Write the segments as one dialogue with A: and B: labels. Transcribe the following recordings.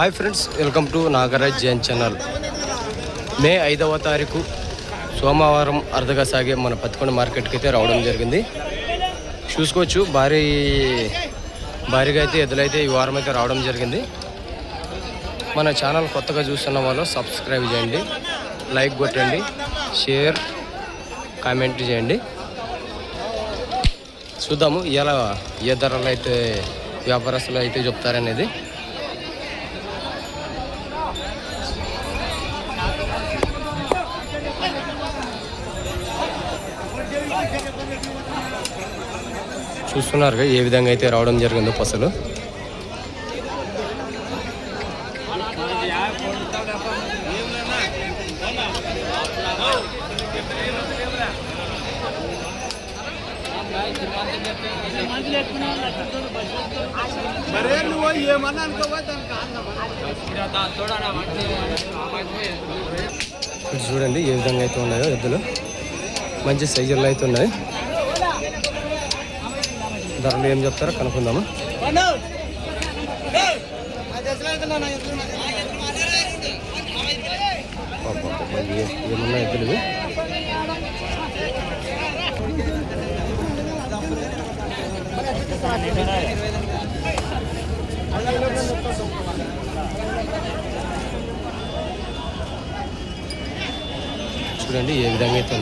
A: Hi friends welcome to Nagaraj Jain channel May ఐదవ తారీఖు సోమవారం అర్ధగా సాగే మన పత్తికొండ మార్కెట్కి అయితే రావడం జరిగింది. చూసుకోవచ్చు భారీ భారీగా అయితే ఎదులైతే ఈ వారం అయితే రావడం జరిగింది. మన ఛానల్ కొత్తగా చూస్తున్న వాళ్ళు సబ్స్క్రైబ్ చేయండి లైక్ కొట్టండి షేర్ కామెంట్ చేయండి. చూద్దాము ఎలా ఏ ధరలు అయితే వ్యాపారస్తులు అయితే చెప్తారనేది. చూస్తున్నారుగా ఏ విధంగా అయితే రావడం జరిగిందో పసలు. చూడండి ఏ విధంగా అయితే ఉన్నాయో ఎద్దులు. మంచి సైజుల్లో అయితే ఉన్నాయి. ధరలు ఏం చెప్తారో కనుక్కుందాము. ఏమన్నా చూడండి ఏ విధంగా అయితే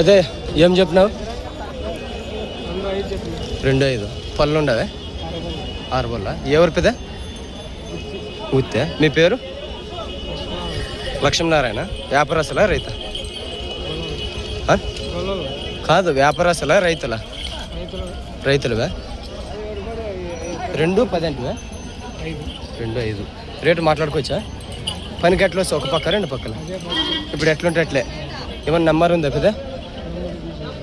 A: అదే ఏం చెప్పినావు? రెండు ఐదు పళ్ళు ఉండవే ఆరు పళ్ళ ఎవరు పెద్ద? ఊతే మీ పేరు? లక్ష్మీనారాయణ. వ్యాపారస్తులా రైత? కాదు వ్యాపారస్తులా రైతుల? రైతులువే? రెండు పది రెండు ఐదు. రేటు మాట్లాడుకోవచ్చా? పనికి ఎట్లా వస్తే ఒక పక్క రెండు పక్కల? ఇప్పుడు ఎట్లుంటే అట్లే. ఏమన్నా నెంబర్ ఉందా పెద్ద?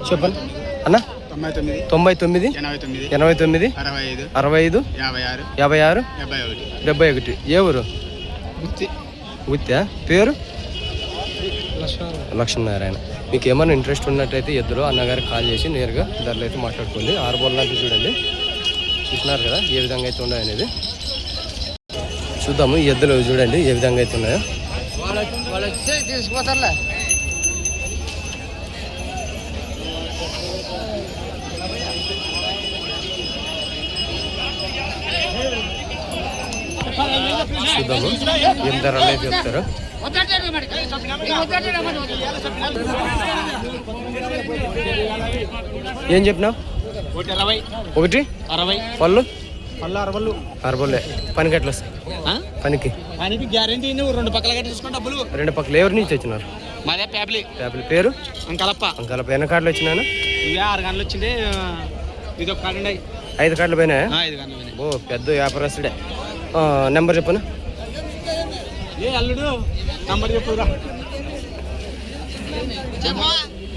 A: చెప్పండి. అన్న?
B: తొంభై తొమ్మిది
A: తొంభై తొమ్మిది
B: ఎనభై తొమ్మిది
A: ఎనభై తొమ్మిది
B: అరవై ఐదు
A: అరవై ఐదు
B: యాభై ఆరు
A: యాభై ఆరు
B: డెబ్బై ఒకటి.
A: డెబ్బై ఒకటి. ఏ ఊరు?
B: గుత్తి.
A: గుత్తా? పేరు? లక్ష్మీనారాయణ. మీకు ఏమైనా ఇంట్రెస్ట్ ఉన్నట్టయితే ఇద్దరు అన్నగారికి కాల్ చేసి నేరుగా ధరలు అయితే మాట్లాడుకోండి. ఆరు బోల్ లాంటివి చూడండి. చూసినారు కదా ఏ విధంగా అయితే ఉన్నాయో అనేది. చూద్దాము ఎద్దులు చూడండి ఏ విధంగా అయితే ఉన్నాయో. చూద్దాము. ఏం ధరలు అయితే చెప్తారు? ఏం చెప్పినావు?
B: ఒకటి? అరవై.
A: పళ్ళు?
B: పళ్ళు అరవళ్ళు.
A: అరబోలే పనికి ఎట్లా వస్తాయి? పనికి.
B: ఆయనకి గ్యారంటీ నువ్వు రెండు పక్కల కట్టి తీసుకుని డబ్బులు.
A: రెండు పక్కల. ఎవరి నుంచి వచ్చినారు
B: మాదే ప్యాబ్లీ
A: పేపర్ పేరు?
B: అంకలప్ప.
A: అంకాల పైన కార్డులు వచ్చినాను
B: ఇవే ఆరు గంటలు వచ్చింది. ఇది ఒక కార్డు
A: ఐదు కార్డులు
B: ఐదు పోయినాయి.
A: ఓ పెద్ద వ్యాపారస్తుడే. నెంబర్ చెప్పను?
B: ఏ అల్లుడు నంబర్ చెప్పురా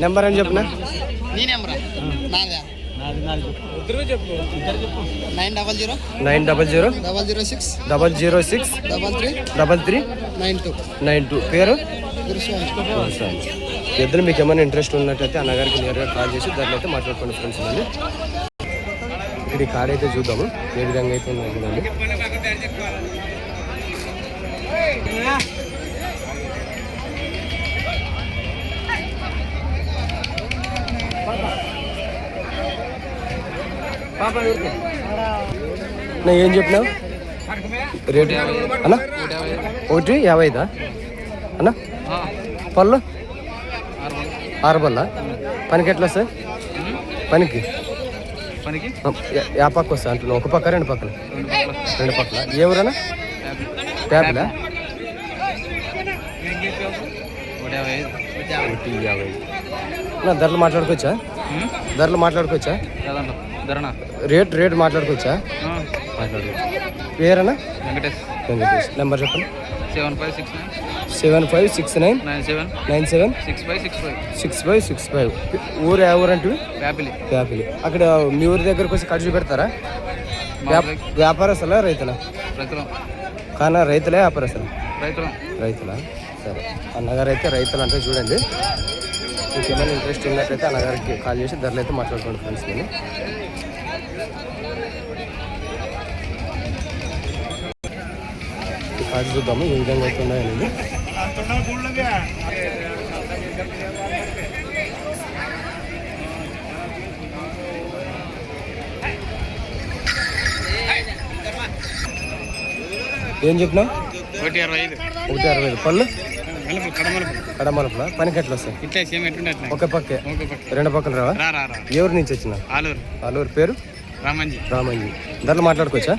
A: నెంబర్ అని చెప్పనా?
C: నీ నెంబరా? నాదా. Nine double zero.
A: Nine double zero.
C: Double zero six.
A: Double zero six.
C: Double three.
A: Double three.
C: Nine two.
A: Nine two. పేరు? ఇద్దరు మీకు ఏమైనా ఇంట్రెస్ట్ ఉన్నట్టయితే అన్నగారికి నేరుగా కాల్ చేసి దాంట్లో అయితే మాట్లాడుకోండి ఫ్రెండ్స్ అండి ఇక్కడ ఈ కార్డ్ అయితే చూద్దాము. ఏ విధంగా అయితే ఉన్నది ఏం చెప్పినావు? రేటు అన్న? ఒకటి యాభై ఐదా? అన్న? పళ్ళు? ఆరు బల్ల పనికి ఎట్లా వస్తాయి? పనికి?
B: పనికి?
A: యా- పక్క వస్తా అంటున్నా. ఒక పక్క రెండు పక్కల. రెండు పక్కల? ఏ ఊరన్నా? ట్యాబ్లా? ధరలు మాట్లాడుకోవచ్చా? ధరలు మాట్లాడుకోవచ్చా?
B: ధరణ?
A: రేట్ రేట్ మాట్లాడుకోవచ్చా? మాట్లాడుకోవచ్చు. పేరన్నా?
B: వెంకటేష్.
A: వెంకటేష్. నెంబర్ చెప్పండి.
B: Seven five six nine.
A: Seven five six nine.
B: Nine seven.
A: Nine seven.
B: Six five six five.
A: Six five six five. ఊరు ఏ ఊరు అంటే
B: యాపిల్
A: యాపిల్ అక్కడ మీ ఊరి దగ్గరకు వచ్చి ఖర్చు పెడతారా వ్యాప- వ్యాపారస్తులా రైతులా?
B: రైతులం.
A: కానీ రైతులే వ్యాపారస్తులు?
B: రైతులం.
A: రైతులా? సరే. అన్నగారు అయితే రైతులు అంటే చూడండి. మీకు ఏమైనా ఇంట్రెస్ట్ ఉన్నట్లయితే అన్నగారికి కాల్ చేసి ధరలు అయితే మాట్లాడుకోండి ఫ్రెండ్స్ నేను కార్డు చూద్దాము ఏ విధంగా అయితే ఉన్నాయనేది. ఏం చెప్పినావు
B: ఒకటి అరవై ఐదు.
A: ఒకటి అరవై ఐదు. పళ్ళు?
B: మలుపు కడమలుపు
A: కడమలపుల? పనికి ఎట్లా వస్తాయి?
B: ఇట్లా సేమ్
A: ఒక పక్కే. రెండు పక్కన రావా? ఎవరి నుంచి వచ్చిన
B: ఆలూరు.
A: వాళ్ళూరు పేరు?
B: రామంజీ.
A: రామంజీ. ధరలు మాట్లాడుకోవచ్చా?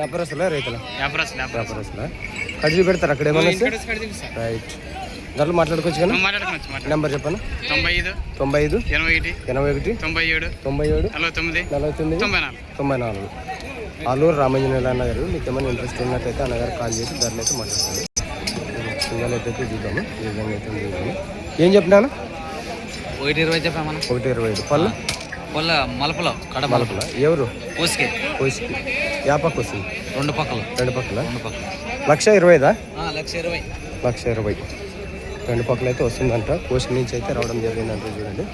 A: వ్యాపారస్తులా రైతుల?
B: వ్యాపారస్తులు
A: కడిచి పెడతారు అక్కడ
B: చూపిస్తా.
A: రైట్. ధరలు మాట్లాడుకోవచ్చు
B: మాట్లాడు
A: నెంబర్ చెప్పను?
B: తొంభై ఐదు
A: తొంభై ఐదు
B: ఎనభై ఒకటి
A: ఎనభై ఒకటి
B: తొంభై ఏడు
A: తొంభై ఏడు
B: నలభై తొమ్మిది
A: నలభై తొమ్మిది
B: తొంభై నాలుగు.
A: తొంభై నాలుగు. ఆలూరు రామంజనేయులు అన్నగారు మీకు ఏమైనా ఇంట్రెస్ట్ ఉన్నట్టయితే అన్నగారు కాల్ చేసి ధరలు అయితే మాట్లాడుతుంది సింగల్ అయితే చూద్దాము. ఏ విధంగా అయితే చూద్దాము. ఏం చెప్పినాను?
D: ఒకటి ఇరవై చెప్పామన్న.
A: ఒకటి ఇరవై ఐదు. పళ్ళు?
D: వాళ్ళ మలపలో కడ
A: మలపల. ఎవరు?
D: పోసుకే
A: కోసికి యాపకు వస్తుంది.
D: రెండు పక్కలు.
A: రెండు పక్కల?
D: రెండు పక్కలు.
A: లక్ష ఇరవై ఐదా
D: లక్ష ఇరవై.
A: లక్ష ఇరవై. రెండు పక్కల అయితే వస్తుందంట. కోసి నుంచి అయితే రావడం జరిగిందంట చూడండి.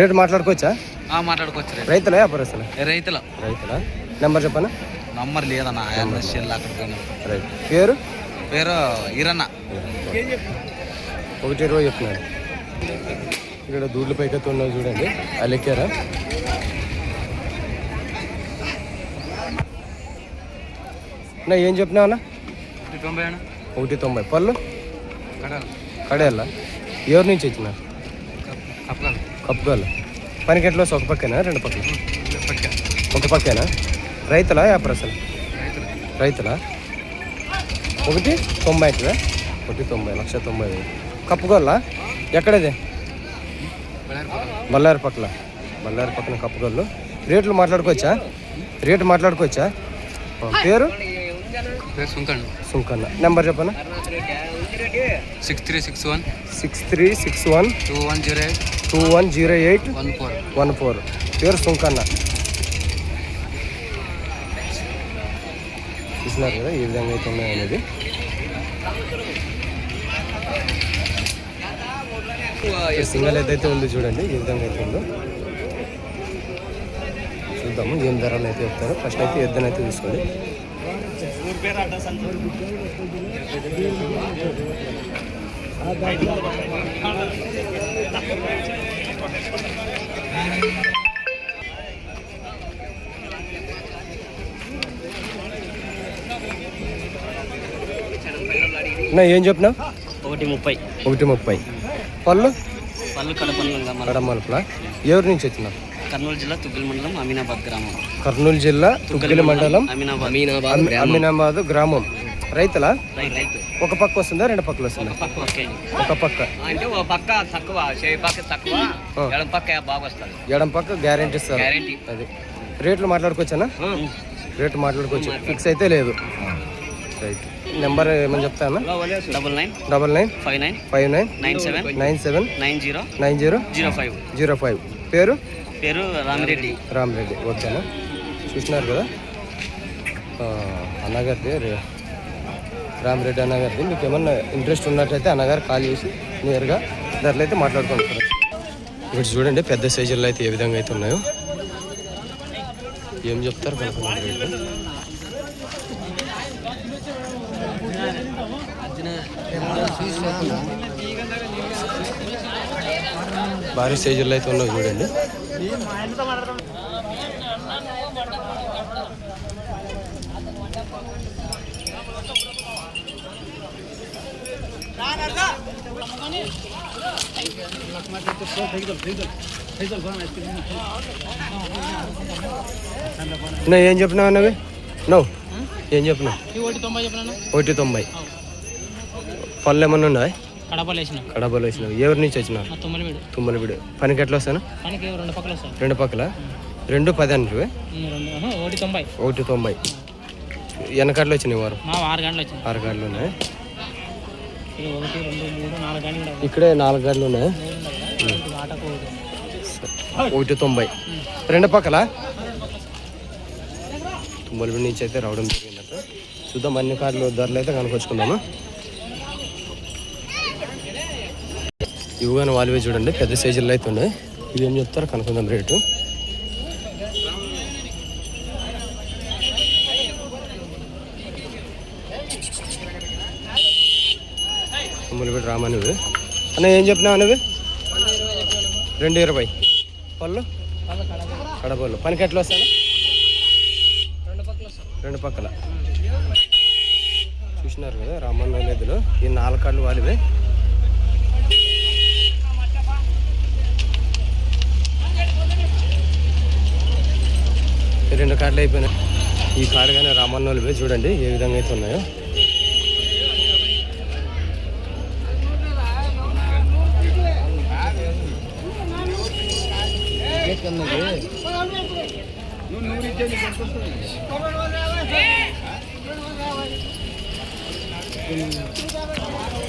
A: రేటు మాట్లాడుకోవచ్చా?
D: మాట్లాడుకోవచ్చు
A: రైతులా వ్యాపారస్తులా?
D: రైతుల.
A: రైతులా. నెంబర్ చెప్పనా?
D: నంబర్ లేదన్న అక్కడ
A: రైట్ పేరు?
D: పేరు ఈరన్న.
A: ఒకటి ఇరవై చెప్తున్నాడు. ఇక్కడ దూడ్ల పైకత్తి ఉన్నవి చూడండి. అలెక్కారా నా ఏం చెప్పినావు అన్న?
D: తొంభై అన్న.
A: ఒకటి తొంభై. పళ్ళు? కడేళ్ళ ఎవరి నుంచి వచ్చిన
D: కప్పకాలు
A: కప్పుగాలు. పనికి ఎట్లా వస్తే ఒక పక్కన? రెండు పక్కన
D: పక్క.
A: ఒక పక్కన? రైతులా వ్యాపారస్తులు
D: రైతులు.
A: రైతులా? ఒకటి తొంభై అవుతుందా? ఒకటి తొంభై లక్ష తొంభై వేలు. కప్పుగోళ్ళ ఎక్కడది? బళ్ళారి పక్కల బళ్ళారి పక్కన కప్పుగోళ్ళు రేట్లు మాట్లాడుకోవచ్చా? రేటు మాట్లాడుకోవచ్చా? పేరు? సుంకన్న. నెంబర్ చెప్పనా?
D: Six three six one.
A: Six three six one.
D: Two one zero eight.
A: Two one zero eight.
D: One four.
A: One four. పేరు సుంకన్న. చూసినారు కదా ఏ విధంగా అయితే ఉన్నాయి సింగల్ ఏదైతే ఉందో చూడండి ఏ విధంగా అయితే ఉందో. చూద్దాము ఏం ధరలు అయితే చెప్తారో. ఫస్ట్ అయితే ఎద్దనైతే అయితే తీసుకోండి. నా ఏం చెప్పినా
E: ఒకటి ముప్పై.
A: ఒకటి ముప్పై. పళ్ళు?
E: పళ్ళు
A: కడమలుపుల? ఎవరి నుంచి వచ్చిన
E: కర్నూలు జిల్లా తుగ్గిల్ మండలం అమీనాబాద్ గ్రామం.
A: కర్నూలు జిల్లా తుగ్గిలి మండలం
E: అమీనాబాద్.
A: అమి- అమీనాబాద్ గ్రామం. రైతుల? ఒక పక్క వస్తుందా రెండు పక్కలు వస్తుందా? ఒక పక్క
E: అంటే ఓ పక్క తక్కువ చేయి పక్క తక్కువ. ఎడం పక్క బాగా వస్తుంది.
A: ఎడం పక్క గ్యారెంటీ ఇస్తారు.
E: గ్యారెంటీ
A: అది. రేట్లు మాట్లాడుకోవచ్చానా రేట్లు మాట్లాడుకోవచ్చు. ఫిక్స్ అయితే లేదు. రైట్ నెంబర్ ఏమని చెప్తానా
E: double nine
A: double nine
E: five nine
A: five nine
E: nine seven
A: nine seven
E: nine zero
A: nine zero
E: zero five
A: zero five పేరు?
E: పేరు రామిరెడ్డి.
A: రామరెడ్డి. ఓకేనా చూసినారు కదా? ఆ, అన్నగారిది రామరెడ్డి అన్నగారిది. మీకు ఏమన్నా ఇంట్రెస్ట్ ఉన్నట్టయితే అన్నగారు కాల్ చేసి నేరుగా ధరలు అయితే మాట్లాడుకుంటారు ఇక్కడ చూడండి పెద్ద సైజుల్లో అయితే ఏ విధంగా అయితే ఉన్నాయో. ఏం చెప్తారు కనుక్కున్నాను భారీ సైజుల్లో అయితే ఉన్నావు చూడండి. నా ఏం చెప్పినావు అన్నవి? నువ్వు ఏం చెప్పినావు?
B: ఒకటి తొంభై.
A: పళ్ళు ఏమన్నా ఉన్నాయి?
B: కడపలు వేసిన.
A: కడపలు ఎవరి నుంచి వచ్చినావు
B: తొమ్మిది వీడు
A: తుమ్మలపిడి పనికి ఎట్లా వస్తాను?
B: పనికి రెండు పక్కలు
A: రెండు పక్కల? రెండు పది అంటే
B: ఒకటి తొంభై.
A: ఒకటి తొంభై. వచ్చినాయి వారు
B: ఆరు గంటలు
A: ఆరు ఉన్నాయి.
B: నాలుగు గంటలు
A: ఇక్కడే నాలుగు గాడ్లు ఉన్నాయి. ఒకటి తొంభై. రెండు పక్కల? తుమ్మలపిడి నుంచి అయితే రావడం జరిగిందట. చూద్దాం అన్ని కార్లు ధరలు అయితే కనుకొచ్చుకుందాము ఇవి కానీ వాళ్ళవే చూడండి పెద్ద సైజుల్లో అయితే ఉన్నాయి. ఇవి ఏం చెప్తారో కనుక్కుందాం రేటు. ములిపెట్టి రామా నువ్వు? అన్న ఏం చెప్పినావు అనేవి రెండు ఇరవై. పళ్ళు? కడపళ్ళు. పనికి ఎట్లా వస్తాను? రెండు పక్కల. చూసినారు కదా రామన్న ఎద్దులు ఈ నాలుగు కాళ్ళు వాలివే. రెండు కార్డులు అయిపోయినాయి. ఈ కార్డు కానీ రామన్న వాళ్ళవే చూడండి ఏ విధంగా అయితే ఉన్నాయో.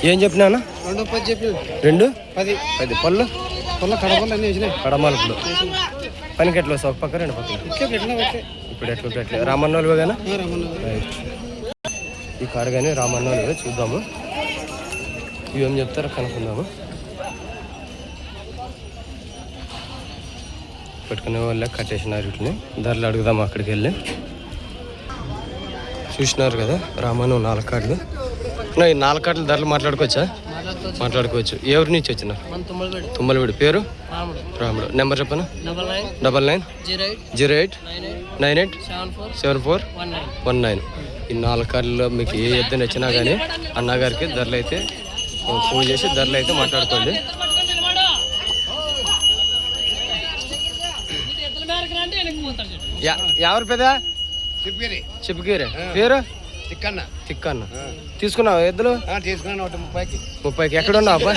A: ఏం చెప్పినా అన్న?
C: రెండు పది చెప్పి.
A: రెండు?
C: పది.
A: పది పళ్ళు?
C: పొల్ల కడపలు అన్నీ వచ్చినాయి
A: కడమలుపులు పనికి ఎట్లా వస్తావు ఒక పక్క రెండు పక్కల ఇప్పుడు ఎట్లా ఎట్లా? రామన్నోళ్ళు కానీ కదా ఈ కారు కానీ రామన్నోళ్ళు చూద్దాము. ఇవేం చెప్తారో కనుక్కుందాము. పెట్టుకునే వాళ్ళ కట్టేసినారు వీటిని. ధరలు అడుగుదాము అక్కడికి వెళ్ళి. చూసినారు కదా రామన్న నాలుగు కార్డులు ఈ నాలుగు కార్డులు ధరలు మాట్లాడుకోవచ్చా? మాట్లాడుకోవచ్చు. ఎవరి నుంచి వచ్చిన
C: మన తుమ్మలబడి
A: తుమ్మలవిడి. పేరు?
C: రాముడు.
A: రాముడు. నెంబర్ చెప్పను?
C: Double nine. Zero eight.
A: Zero eight.
C: Nine eight. Seven four.
A: Seven four.
C: One nine.
A: ఈ నాలుగు కార్లలో మీకు ఏ ఎద్దు నచ్చినా కానీ అన్నగారికి ధరలు అయితే ఫోన్ చేసి ధరలు అయితే మాట్లాడుకోండి యా- ఎవరు పెద్ద
C: చెప్పి
A: చెప్పుకీరే పేరు?
C: చిక్కన్న.
A: తిక్కన్న తీసుకున్నావు ఎద్దులు?
C: తీసుకున్నాను ఒకటి ముప్పైకి.
A: ముప్పైకి. ఎక్కడ ఉన్నావు అబ్బా?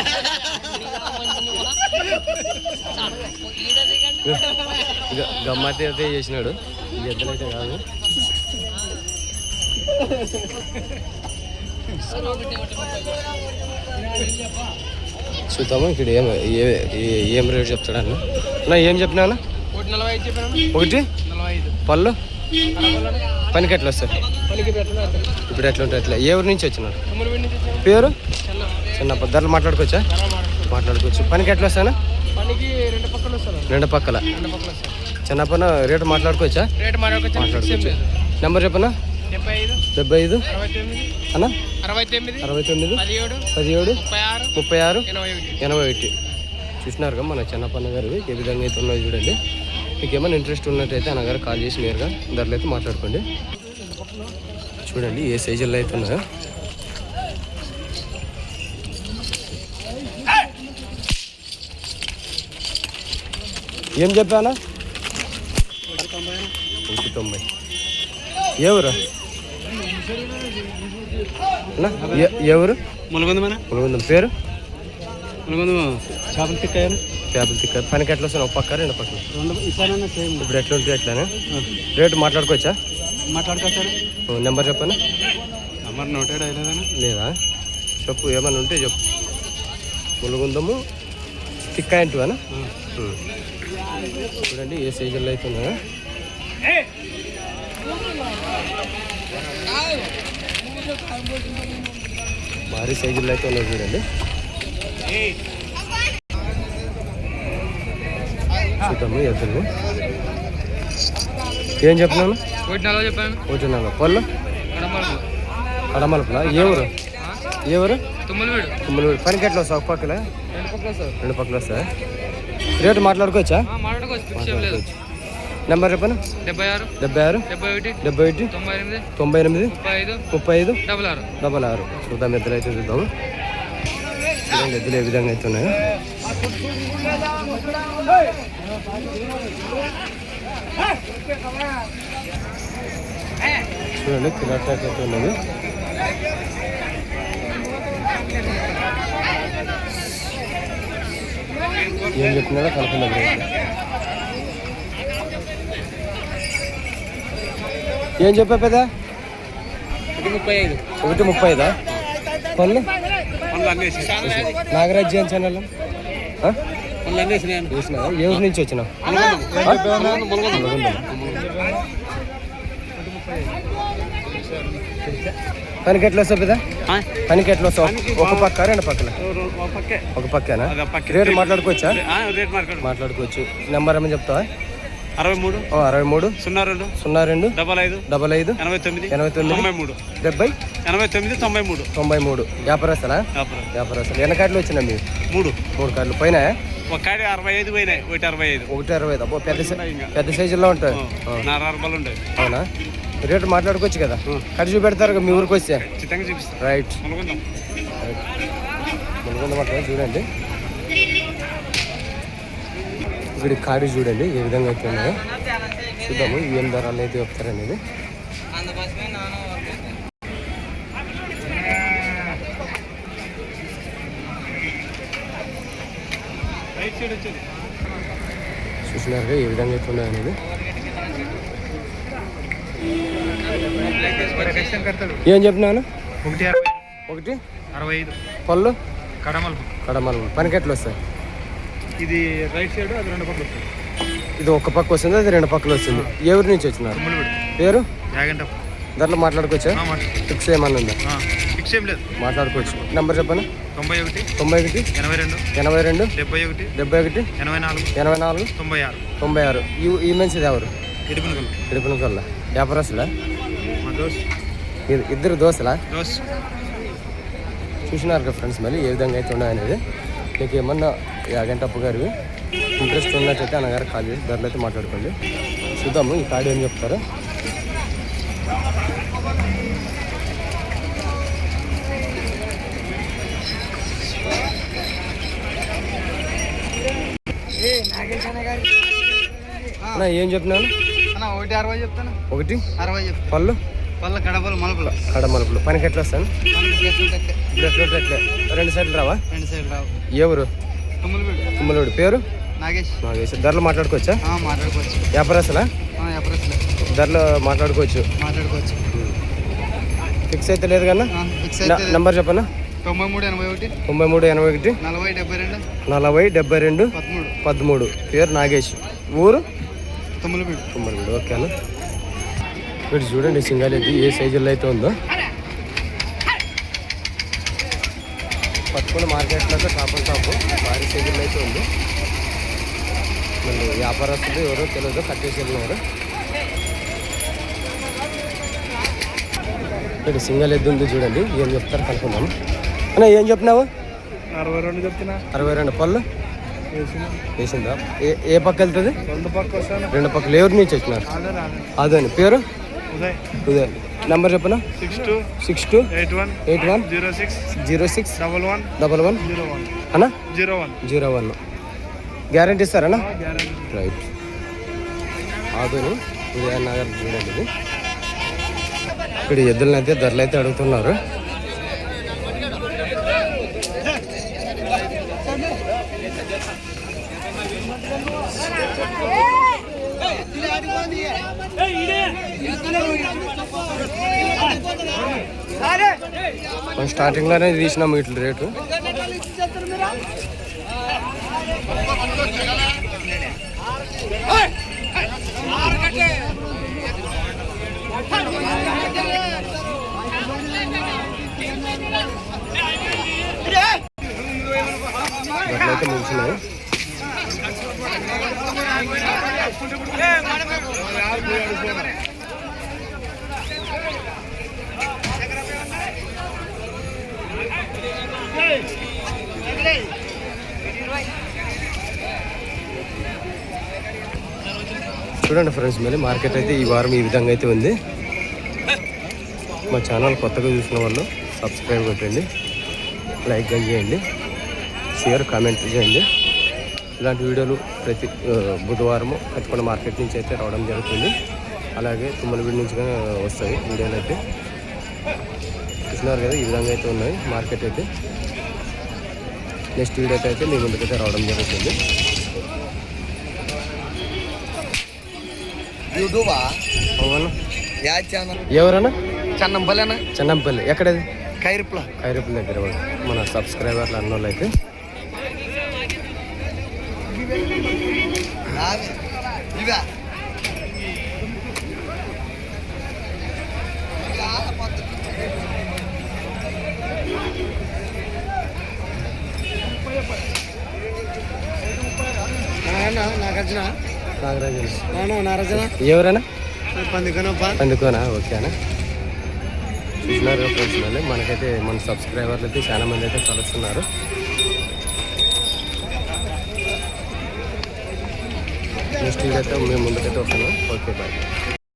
A: గ- గమ్మత్తు అయితే చేసినాడు. ఎద్దులు అయితే కాదు. చూద్దాము ఇక్కడ ఏం ఏ- రేట్ చెప్తాడన్న నా ఏం చెప్పినా అన్న?
C: ఒకటి
A: పళ్ళు? పనికి ఎట్లా వస్తాయి? ఇప్పుడు ఎట్లా ఉంటాయి ఎట్లా ఏ ఊరు నుంచి వచ్చినారు. పేరు?
C: చిన్న
A: చిన్న ధరలు మాట్లాడుకోవచ్చా. మాట్లాడుకోవచ్చు. పనికి ఎట్లా వస్తానా?
C: రెండు పక్కలు వస్తాను.
A: రెండు పక్కల.
C: రెండు పక్కలు వస్తాను.
A: చిన్న పైన రేటు మాట్లాడుకోవచ్చా?
C: మాట్లాడుకోవచ్చు?
A: నెంబర్ చెప్పనా
C: డెబ్బై ఐదు
A: అన్న?
C: అరవై తొమ్మిది.
A: అరవై తొమ్మిది.
C: పదిహేడు. ముప్పై ఆరు. ఎనభై ఒకటి.
A: చూసినారుగా మన చిన్నపన్న గారివి ఏ విధంగా అయితే ఉన్నాయో చూడండి. మీకు ఏమైనా ఇంట్రెస్ట్ ఉన్నట్టయితే అన్నగారు కాల్ చేసి నేరుగా ధరలు అయితే మాట్లాడుకోండి. చూడండి ఏ సైజుల్లో అయితే ఉన్నాయో. ఏం చెప్పానా ఒకటి తొంభై. ఎవరు? ఎవరు?
B: ములగొంద మన.
A: ములుగుందం. పేరు?
B: ములగొంద చేపల తిక్కాయను
A: చేపలు తిక్క. పనికి ఎట్లా వస్తాను ఒక పక్క రెండు పక్కన ఇప్పుడు ఎట్లా ఉంటే ఎట్లానే రేటు మాట్లాడుకోవచ్చా?
B: మాట్లాడుకోవచ్చారు
A: ఓ నెంబర్ చెప్పను?
B: నంబర్ నోటెడ్ అయిలేదన్నా
A: లేదా? చెప్పు ఏమన్నా ఉంటే చెప్పు. ములుగుందము. తిక్కాయ అంటువానా చూడండి ఏ సైజుల్లో అయితే ఉన్నాయో భారీ సైజుల్లో అయితే ఉన్నాయి చూడండి. చూద్దాము ఎద్దులు ఏం చెప్పినాను
B: ఒకటి నలభై
A: పళ్ళు? కడమలుపులా ఏ ఊరు? ఏ ఊరు?
B: తుమ్మలవేడు.
A: తుమ్మలూరు పనికి ఎట్లా వస్తావు? ఒక పక్కల?
B: రెండు పక్కల
A: వస్తాయి రేటు మాట్లాడుకోవచ్చా? నెంబర్ చెప్పను?
B: డెబ్బై ఆరు
A: డెబ్బై ఆరు.
B: డెబ్బై ఒకటి.
A: డెబ్బై ఒకటి.
B: తొంభై ఎనిమిది.
A: తొంభై ఎనిమిది.
B: ముప్పై ఐదు.
A: ముప్పై ఐదు.
B: డబల్ ఆరు.
A: డబల్ ఆరు. చూద్దాం ఎద్దులు అయితే చూద్దాము. ఎద్దులు ఏ విధంగా అయితే ఉన్నాయో. చూడండి కిరాట్ అయితే ఉన్నది. ఏం చెప్తున్నాడో కనుక్కుందాం రేపు. ఏం చెప్పా పెద్ద?
B: ఒకటి ముప్పై ఐదు.
A: ఒకటి ముప్పై ఐదా? పళ్ళు నాగరాజ్ జైన్ ఛానల్ చూసినా ఏ ఊరు నుంచి వచ్చినావు? పనికి ఎట్లా వస్తావు పెద్ద? పనికి ఎట్లా వస్తావు? ఒక పక్క రెండు పక్కల?
B: పక్కే.
A: ఒక పక్కనా. రేటు మాట్లాడుకోవచ్చా? మాట్లాడుకోవచ్చు. నెంబర్ ఏమని చెప్తావా?
B: అరవై మూడు.
A: ఓ, అరవై మూడు.
B: సున్నా రెండు.
A: సున్నా రెండు.
B: డబల్ ఐదు.
A: డబల్ ఐదు.
B: ఎనభై తొమ్మిది.
A: ఎనభై తొమ్మిది.
B: తొంభై మూడు.
A: డెబ్బై.
B: ఎనభై తొమ్మిది తొంభై మూడు.
A: తొంభై మూడు. వ్యాపారస్తులా?
B: వ్యాపారం.
A: వ్యాపారస్తులు. ఎన్ని కార్డులు వచ్చినా మీ?
B: మూడు.
A: మూడు కార్డులు. పైన
B: ఒక కాడి అరవై ఐదు పోయినాయి. ఒకటి అరవై ఐదు.
A: ఒకటి అరవై ఐదు. పెద్ద పెద్ద సైజుల్లో ఉంటాయి.
B: నాలుగు అరవలు ఉంటాయి.
A: అవునా? రేటు మాట్లాడుకోవచ్చు కదా? కడి చూపెడతారు మీ ఊరికి వస్తే. రైట్ మునుగొండ చూడండి. ఇక్కడ కాడి చూడండి ఏ విధంగా అయితే ఉన్నాయో. చూద్దాము ఏం ధరలు అయితే చెప్తారనేది చూసినారుగా ఏ విధంగా అయితే ఉన్నాయో అనేది ఏం చెప్పినాను
B: ఒకటి అరవై
A: ఒకటి?
B: అరవై ఐదు.
A: పళ్ళు?
B: కడమలు
A: కడమలు పనికెట్లు వస్తాయి?
B: ఇది రైట్ సైడ్ అది రెండు పక్కలు వస్తుంది
A: ఇది ఒక పక్క వస్తుంది అది రెండు పక్కలు వస్తుంది. ఊరి నుంచి వచ్చినారు? పేరు? ధరలు మాట్లాడుకోవచ్చా? ఫిక్స్ ఏమన్నా ఉందా?
B: ఫిక్స్ ఏం లేదు.
A: మాట్లాడుకోవచ్చు. నెంబర్ చెప్పండి
B: తొంభై ఒకటి
A: తొంభై ఒకటి
B: ఎనభై రెండు
A: ఎనభై రెండు
B: డెబ్బై ఒకటి
A: డెబ్బై ఒకటి
B: ఎనభై నాలుగు
A: ఎనభై నాలుగు
B: తొంభై ఆరు.
A: తొంభై ఆరు. ఈ ఈ మంచిది ఎవరు?
B: ఇడుపునగల్
A: ఇడుపున కల్లా వ్యాపారస్తులా ఇద్దరు దోశలా చూసినారు కదా ఫ్రెండ్స్ మళ్ళీ ఏ విధంగా అయితే ఉన్నాయనేది మీకు ఏమన్నా యాగంట అప్పు గారివి ఇంట్రెస్ట్ ఉన్నట్టయితే అన్నగారు కాల్ చేసి ధరలు అయితే మాట్లాడుకోండి. చూద్దాము ఈ కార్డు ఏం చెప్తారు. అన్న, ఏం చెప్తున్నాను
C: అన్న ఒకటి అరవై చెప్తాను.
A: ఒకటి?
C: అరవై చెప్తాను.
A: పళ్ళు?
C: కడపలు మలుపులు.
A: కడమలుపులు. పనికి ఎట్లా వస్తాను?
C: రెండు
A: సైడ్లు రావా? ఎవరు
C: తుమ్ములపూడి
A: కుమ్మలోడు పేరు?
C: నాగేష్.
A: నాగేశ్ ధరలు మాట్లాడుకోవచ్చా?
C: మాట్లాడుకోవచ్చు.
A: వ్యాపారస్తులా? ధరలు మాట్లాడుకోవచ్చు.
C: మాట్లాడుకోవచ్చు.
A: ఫిక్స్ అయితే లేదు కన్నా? నంబర్ చెప్పనా?
C: తొంభై మూడు ఎనభై ఒకటి.
A: తొంభై మూడు ఎనభై ఒకటి.
C: నలభై డెబ్బై రెండు.
A: నలభై డెబ్బై రెండు.
C: పదమూడు.
A: పదమూడు. పేరు నాగేష్. ఊరు?
C: తుమ్ములపూడి
A: కుమ్మరిగూడు ఓకేనా ఇక్కడ చూడండి సింగల్ ఇది ఏ సైజుల్లో అయితే ఉందో. పట్టుకున్న మార్కెట్లో టాప్ అండ్ టాప్ భారీ సైజుల్లో అయితే ఉంది. మళ్ళీ వ్యాపారస్తులు ఎవరో తెలియదు కట్టేసి వెళ్ళినారు. ఇక్కడ సింగల్ ఎద్దు ఉంది చూడండి ఏం చెప్తారు కనుక్కుందాం. అన్న ఏం చెప్పినావు?
B: అరవై రెండు చెప్తున్నా
A: అరవై రెండు పళ్ళు? వేసిందా? ఏ ఏ పక్క వెళ్తుంది?
B: రెండు పక్క
A: రెండు పక్కలు ఎవరి నుంచి వచ్చినారు?
B: అదే
A: పేరు?
B: ఉదయ్.
A: నెంబర్ చెప్పనా?
B: Six two
A: six two
B: eight one
A: eight one
B: zero six
A: zero six
B: double one
A: double one
B: zero one
A: అన్నా?
B: Zero one
A: zero one. Guarantee ఇస్తారన్నా
B: guarantee.
A: Right. ఆదుని ఉదయ్ నగర్ చూడండి. ఇక్కడ ఎద్దులను అయితే ధరలు అయితే అడుగుతున్నారు. మనం స్టార్టింగ్లోనే తీసినాము వీటి రేటు. అట్లయితే అయితే ముగిసినాయి. చూడండి ఫ్రెండ్స్ మళ్ళీ మార్కెట్ అయితే ఈ వారం ఈ విధంగా అయితే ఉంది. మా ఛానల్ కొత్తగా చూసిన వాళ్ళు సబ్స్క్రైబ్ కొట్టండి లైక్ చేయండి షేర్ కామెంట్ చేయండి. ఇలాంటి వీడియోలు ప్రతి బుధవారము పత్తికొండ మార్కెట్ నుంచి అయితే రావడం జరుగుతుంది. అలాగే తుమ్మలవీడి నుంచి కానీ వస్తాయి వీడియోలు అయితే. చూసినారు కదా ఈ విధంగా అయితే ఉన్నాయి మార్కెట్ అయితే. నెక్స్ట్ వీడియోకి అయితే మీ ముందుకైతే రావడం జరుగుతుంది. ఎవరన్నా?
C: చెన్నంపల్లేనా?
A: చెన్నంపల్లి. ఎక్కడది?
C: కైరుప్ల.
A: ఖైరపుల దగ్గర. మన సబ్స్క్రైబర్లు అన్న వాళ్ళు అయితే
C: ఇవా. నాగార్జున.
A: నాగరాజు.
C: నారజన
A: ఎవరైనా
C: పందుకొనప్ప
A: అందుకోనా ఓకేనా చూసినారు ఫ్రెండ్స్ మళ్ళీ. మనకైతే మన సబ్స్క్రైబర్లు అయితే చాలా మంది అయితే కలుస్తున్నారు నెక్స్ట్ వీడియోతో మేము ముందుకైతే వస్తున్నాం. Okay bye.